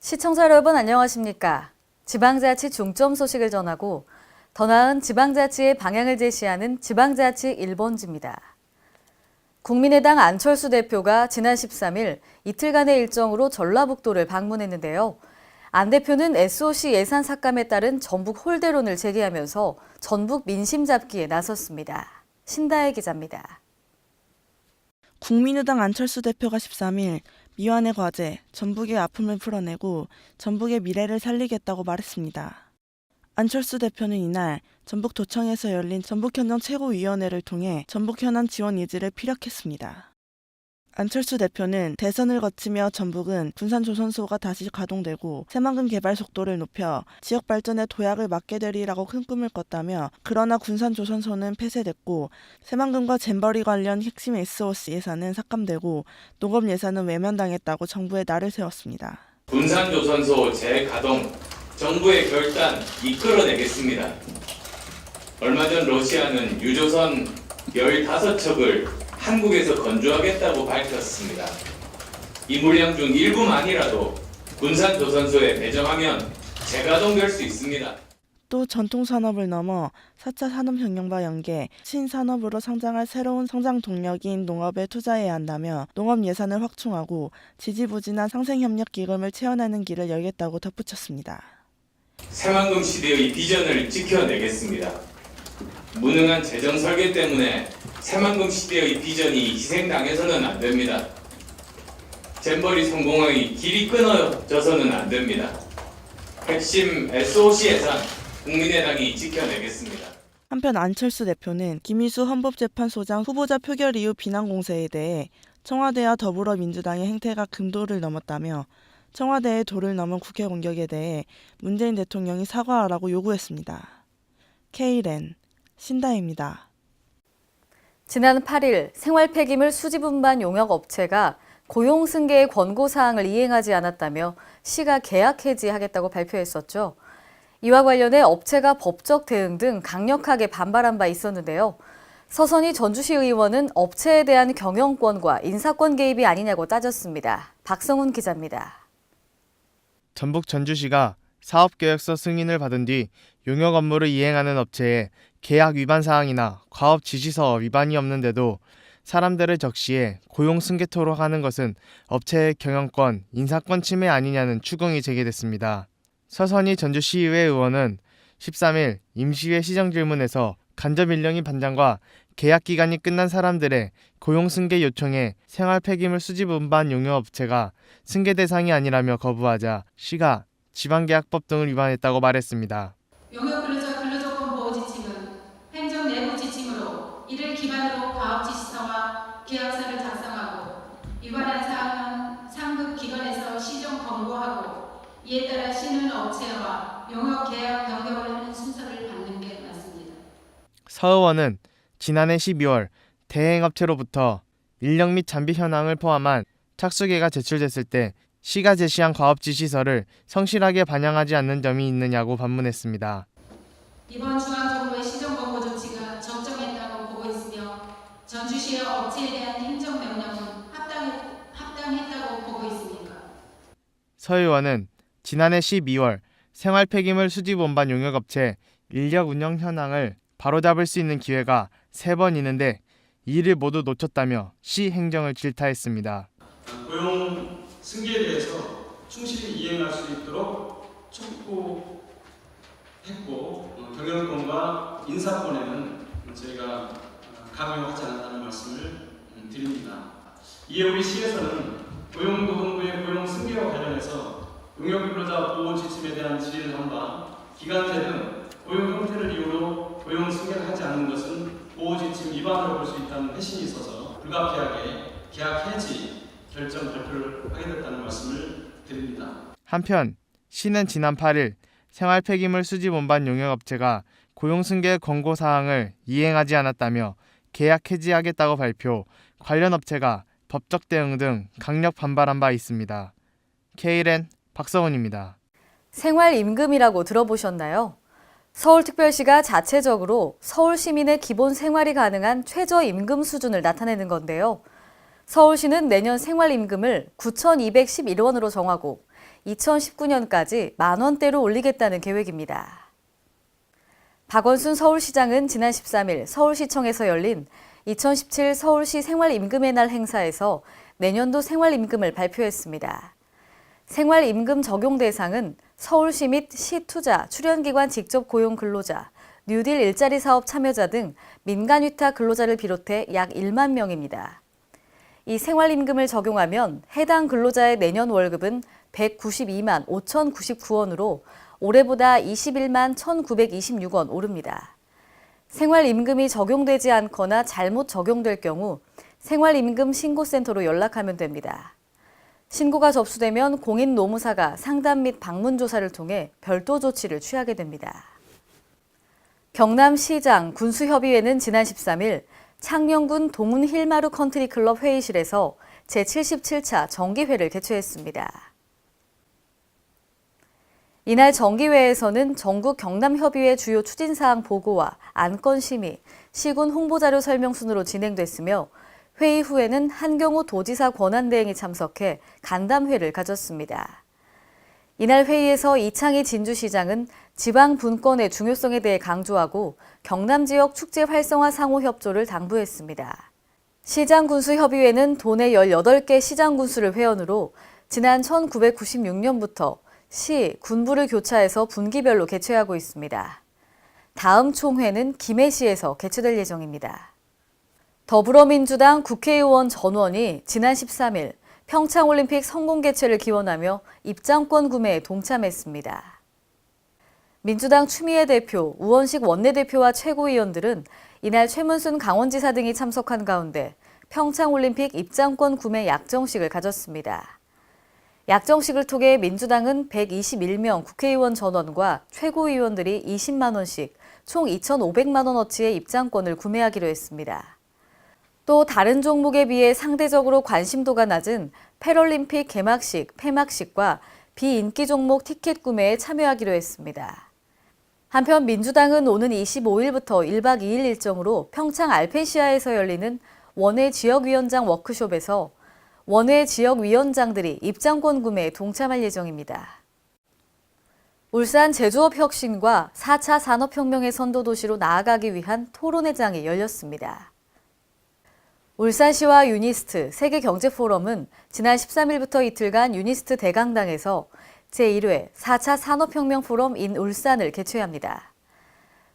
시청자 여러분 안녕하십니까? 지방자치 중점 소식을 전하고 더 나은 지방자치의 방향을 제시하는 지방자치 1번지입니다. 국민의당 안철수 대표가 지난 13일 이틀간의 일정으로 전라북도를 방문했는데요. 안 대표는 SOC 예산 삭감에 따른 전북 홀대론을 제기하면서 전북 민심 잡기에 나섰습니다. 신다혜 기자입니다. 국민의당 안철수 대표가 13일 미완의 과제, 전북의 아픔을 풀어내고 전북의 미래를 살리겠다고 말했습니다. 안철수 대표는 이날 전북도청에서 열린 전북현장 최고위원회를 통해 전북 현안 지원 의지를 피력했습니다. 안철수 대표는 대선을 거치며 전북은 군산조선소가 다시 가동되고 새만금 개발 속도를 높여 지역 발전에 도약을 맞게 되리라고 큰 꿈을 꿨다며 그러나 군산조선소는 폐쇄됐고 새만금과 잼버리 관련 핵심 SOC 예산은 삭감되고 농업 예산은 외면당했다고 정부에 날을 세웠습니다. 군산조선소 재가동 정부의 결단 이끌어내겠습니다. 얼마 전 러시아는 유조선 15척을 한국에서 건조하겠다고 밝혔습니다. 이 물량 중 일부만이라도 군산 조선소에 배정하면 재가동될 수 있습니다. 또 전통 산업을 넘어 4차 산업 혁명과 연계 신산업으로 성장할 새로운 성장 동력인 농업에 투자해야 한다며 농업 예산을 확충하고 지지부진한 상생협력 기금을 채워내는 길을 열겠다고 덧붙였습니다. 새만금 시대의 비전을 지켜내겠습니다. 무능한 재정 설계 때문에 새만금 시대의 비전이 희생당해서는 안 됩니다. 잼버리 성공의 길이 끊어져서는 안 됩니다. 핵심 SOC 예산 국민의당이 지켜내겠습니다. 한편 안철수 대표는 김희수 헌법재판소장 후보자 표결 이후 비난 공세에 대해 청와대와 더불어민주당의 행태가 금도를 넘었다며 청와대의 도를 넘은 국회 공격에 대해 문재인 대통령이 사과하라고 요구했습니다. K랜 신다입니다. 지난 8일 생활 폐기물 수집 운반 용역 업체가 고용 승계의 권고 사항을 이행하지 않았다며 시가 계약 해지하겠다고 발표했었죠. 이와 관련해 업체가 법적 대응 등 강력하게 반발한 바 있었는데요. 서선희 전주시 의원은 업체에 대한 경영권과 인사권 개입이 아니냐고 따졌습니다. 박성훈 기자입니다. 전북 전주시가 사업계획서 승인을 받은 뒤 용역 업무를 이행하는 업체에 계약 위반 사항이나 과업 지시서 위반이 없는데도 사람들을 적시해 고용 승계토록 하는 것은 업체의 경영권, 인사권 침해 아니냐는 추궁이 제기됐습니다. 서선희 전주시의회 의원은 13일 임시회 시정질문에서 간접 일령이 반장과 계약 기간이 끝난 사람들의 고용 승계 요청에 생활 폐기물 수집 운반 용역 업체가 승계 대상이 아니라며 거부하자 시가 지방계약법 등을 위반했다고 말했습니다. 용역 근로자 근로조건 보호 지침은 행정 내부 지침으로 이를 기반으로 과업 지시서와 계약서를 작성하고 위반한 사항은 상급 기관에서 시정 권고하고 이에 따라 시는 업체와 용역 계약 변경을 하는 순서를 받는 게 맞습니다. 서 의원은 지난해 12월 대행업체로부터 인력 및 장비 현황을 포함한 착수계가 제출됐을 때 시가 제시한 과업 지시서를 성실하게 반영하지 않는 점이 있느냐고 반문했습니다. 이번 중앙정부의 시정 권고 조치가 적정했다고 보고 있으며 전주시의 업체에 대한 행정명령은 합당했, 합당했다고 보고 있습니까? 서 의원은 지난해 12월 생활 폐기물 수집 원반 용역업체 인력 운영 현황을 바로잡을 수 있는 기회가 세 번 있는데 이를 모두 놓쳤다며 시 행정을 질타했습니다. 고용 승계에 대해서 충실히 이행할 수 있도록 촉구했고 어, 경영권과 인사권에는 저희가 어, 강요하지 않았다는 말씀을 음, 드립니다. 이에 우리 시에서는 고용노동부의 고용 승계와 관련해서 용역근로자 보호 지침에 대한 질의를 한바 기간제 등 고용 형태를 이유로 고용 승계를 하지 않는 것은 보호 지침 위반으로 볼 수 있다는 회신이 있어서 불가피하게 계약 해지 결정 발표를 하게 됐다는 말씀을 드립니다. 한편 시는 지난 8일 생활 폐기물 수집 원반 용역업체가 고용 승계 권고 사항을 이행하지 않았다며 계약 해지하겠다고 발표, 관련 업체가 법적 대응 등 강력 반발한 바 있습니다. K랜 박서원입니다. 생활 임금이라고 들어보셨나요? 서울특별시가 자체적으로 서울 시민의 기본 생활이 가능한 최저임금 수준을 나타내는 건데요. 서울시는 내년 생활임금을 9,211원으로 정하고 2019년까지 만 원대로 올리겠다는 계획입니다. 박원순 서울시장은 지난 13일 서울시청에서 열린 2017 서울시 생활임금의 날 행사에서 내년도 생활임금을 발표했습니다. 생활임금 적용 대상은 서울시 및 시 투자, 출연기관 직접 고용 근로자, 뉴딜 일자리 사업 참여자 등 민간 위탁 근로자를 비롯해 약 1만 명입니다. 이 생활임금을 적용하면 해당 근로자의 내년 월급은 192만 5,099원으로 올해보다 21만 1,926원 오릅니다. 생활임금이 적용되지 않거나 잘못 적용될 경우 생활임금 신고센터로 연락하면 됩니다. 신고가 접수되면 공인 노무사가 상담 및 방문 조사를 통해 별도 조치를 취하게 됩니다. 경남시장 군수협의회는 지난 13일 창녕군 동운 힐마루 컨트리클럽 회의실에서 제77차 정기회를 개최했습니다. 이날 정기회에서는 전국 경남협의회 주요 추진사항 보고와 안건 심의, 시군 홍보자료 설명 순으로 진행됐으며 회의 후에는 한경호 도지사 권한대행이 참석해 간담회를 가졌습니다. 이날 회의에서 이창희 진주시장은 지방 분권의 중요성에 대해 강조하고 경남 지역 축제 활성화 상호 협조를 당부했습니다. 시장 군수 협의회는 도내 18개 시장 군수를 회원으로 지난 1996년부터 시, 군부를 교차해서 분기별로 개최하고 있습니다. 다음 총회는 김해시에서 개최될 예정입니다. 더불어민주당 국회의원 전원이 지난 13일 평창올림픽 성공 개최를 기원하며 입장권 구매에 동참했습니다. 민주당 추미애 대표, 우원식 원내대표와 최고위원들은 이날 최문순 강원지사 등이 참석한 가운데 평창올림픽 입장권 구매 약정식을 가졌습니다. 약정식을 통해 민주당은 121명 국회의원 전원과 최고위원들이 20만 원씩 총 2,500만 원어치의 입장권을 구매하기로 했습니다. 또 다른 종목에 비해 상대적으로 관심도가 낮은 패럴림픽 개막식, 폐막식과 비인기 종목 티켓 구매에 참여하기로 했습니다. 한편 민주당은 오는 25일부터 1박 2일 일정으로 평창 알펜시아에서 열리는 원외 지역위원장 워크숍에서 원외 지역위원장들이 입장권 구매에 동참할 예정입니다. 울산 제조업 혁신과 4차 산업혁명의 선도도시로 나아가기 위한 토론회장이 열렸습니다. 울산시와 유니스트 세계경제포럼은 지난 13일부터 이틀간 유니스트 대강당에서 제1회 4차 산업혁명 포럼 인 울산을 개최합니다.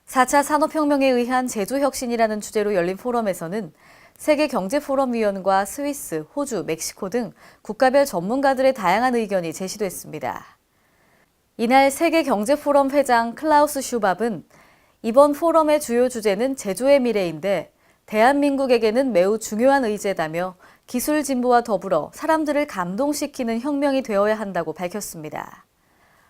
4차 산업혁명에 의한 제조혁신이라는 주제로 열린 포럼에서는 세계경제포럼위원과 스위스, 호주, 멕시코 등 국가별 전문가들의 다양한 의견이 제시됐습니다. 이날 세계경제포럼 회장 클라우스 슈밥은 이번 포럼의 주요 주제는 제조의 미래인데 대한민국에게는 매우 중요한 의제다며 기술 진보와 더불어 사람들을 감동시키는 혁명이 되어야 한다고 밝혔습니다.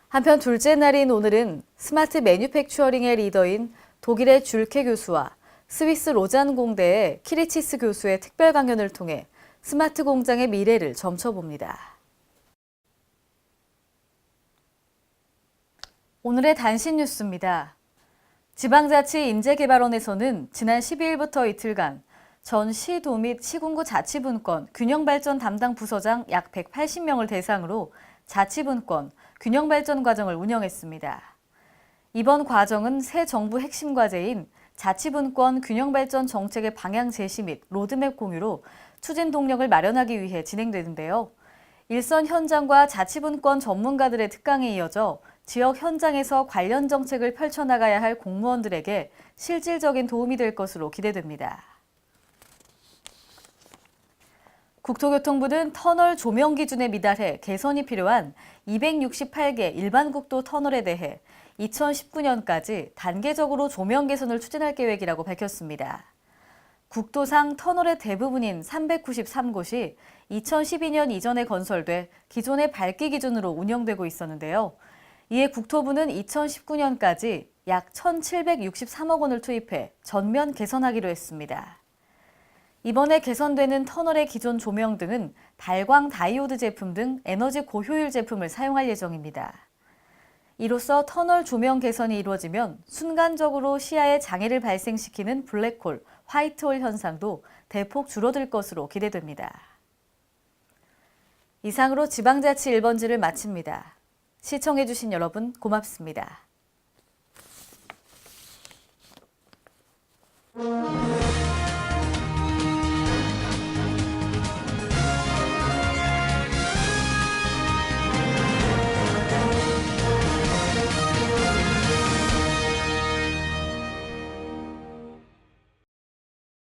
한편 둘째 날인 오늘은 스마트 매뉴팩처링의 리더인 독일의 줄케 교수와 스위스 로잔 공대의 키리치스 교수의 특별 강연을 통해 스마트 공장의 미래를 점쳐봅니다. 오늘의 단신 뉴스입니다. 지방자치 인재개발원에서는 지난 12일부터 이틀간 전 시도 및 시군구 자치분권 균형발전 담당 부서장 약 180명을 대상으로 자치분권 균형발전 과정을 운영했습니다. 이번 과정은 새 정부 핵심 과제인 자치분권 균형발전 정책의 방향 제시 및 로드맵 공유로 추진 동력을 마련하기 위해 진행되는데요. 일선 현장과 자치분권 전문가들의 특강에 이어져 지역 현장에서 관련 정책을 펼쳐나가야 할 공무원들에게 실질적인 도움이 될 것으로 기대됩니다. 국토교통부는 터널 조명 기준에 미달해 개선이 필요한 268개 일반 국도 터널에 대해 2019년까지 단계적으로 조명 개선을 추진할 계획이라고 밝혔습니다. 국도상 터널의 대부분인 393곳이 2012년 이전에 건설돼 기존의 밝기 기준으로 운영되고 있었는데요. 이에 국토부는 2019년까지 약 1,763억 원을 투입해 전면 개선하기로 했습니다. 이번에 개선되는 터널의 기존 조명 등은 발광 다이오드 제품 등 에너지 고효율 제품을 사용할 예정입니다. 이로써 터널 조명 개선이 이루어지면 순간적으로 시야에 장애를 발생시키는 블랙홀, 화이트홀 현상도 대폭 줄어들 것으로 기대됩니다. 이상으로 지방자치 1번지를 마칩니다. 시청해주신 여러분 고맙습니다.